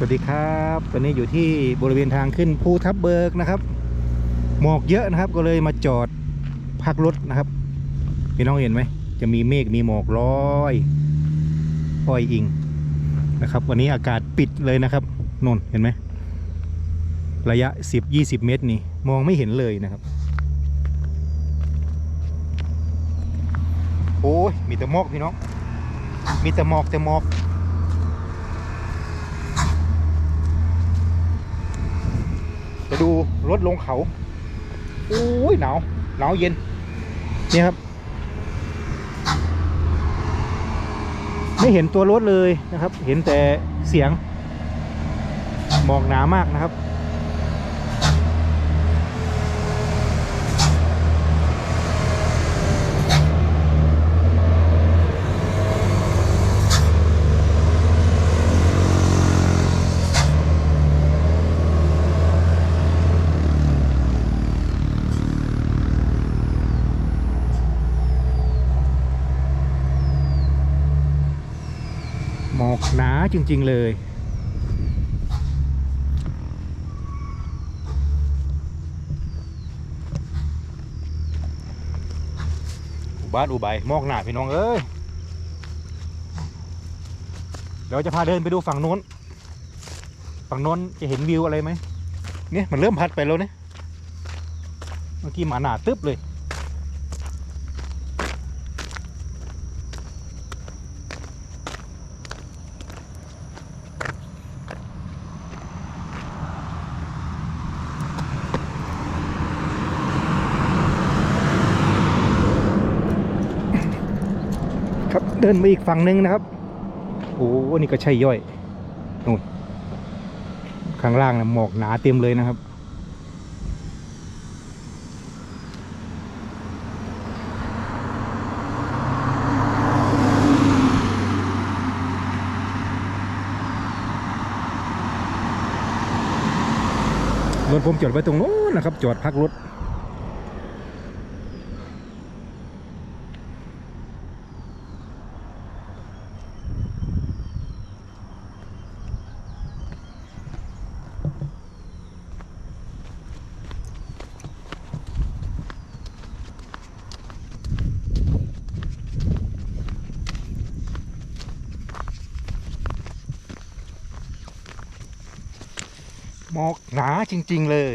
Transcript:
สวัสดีครับ ตอนนี้อยู่ที่บริเวณทางขึ้นภูทับเบิกนะครับ หมอกเยอะนะครับก็เลยมาจอดพักรถนะครับพี่น้องเห็นไหม จะมีเมฆมีหมอกลอยอ้อยอิงนะครับ วันนี้อากาศปิดเลยนะครับนนเห็นไหมระยะ 10-20 เมตรนี่มองไม่เห็นเลยนะครับ โอ้ยมีแต่หมอกพี่น้อง มีแต่หมอกแต่หมอก จะ ดูรถลงเขาโอ้ยหนาวหนาวเย็นเนี่ยครับ ไม่เห็นตัวรถเลยนะครับ เห็นแต่เสียงหมอกหนามากนะครับ หมอกหนาจริง ๆ เลย อุบาทอุบายหมอกหนาพี่น้องเอ้ยเดี๋ยวจะพาเดินไปดูฝั่งโน้น ฝั่งโน้นจะเห็นวิวอะไรไหมเนี่ยมันเริ่มพัดไปแล้วเนี่ย เมื่อกี้หมาหนาตึ๊บเลย เดินมาอีกฝั่งหนึ่งนะครับ โอ้นี่ก็ใช่ย่อยนู่นข้างล่างนะหมอกหนาเต็มเลยนะครับ รถผมจอดไว้ตรงโน้นนะครับ จอดพักรถ หมอกหนาจริง ๆ เลย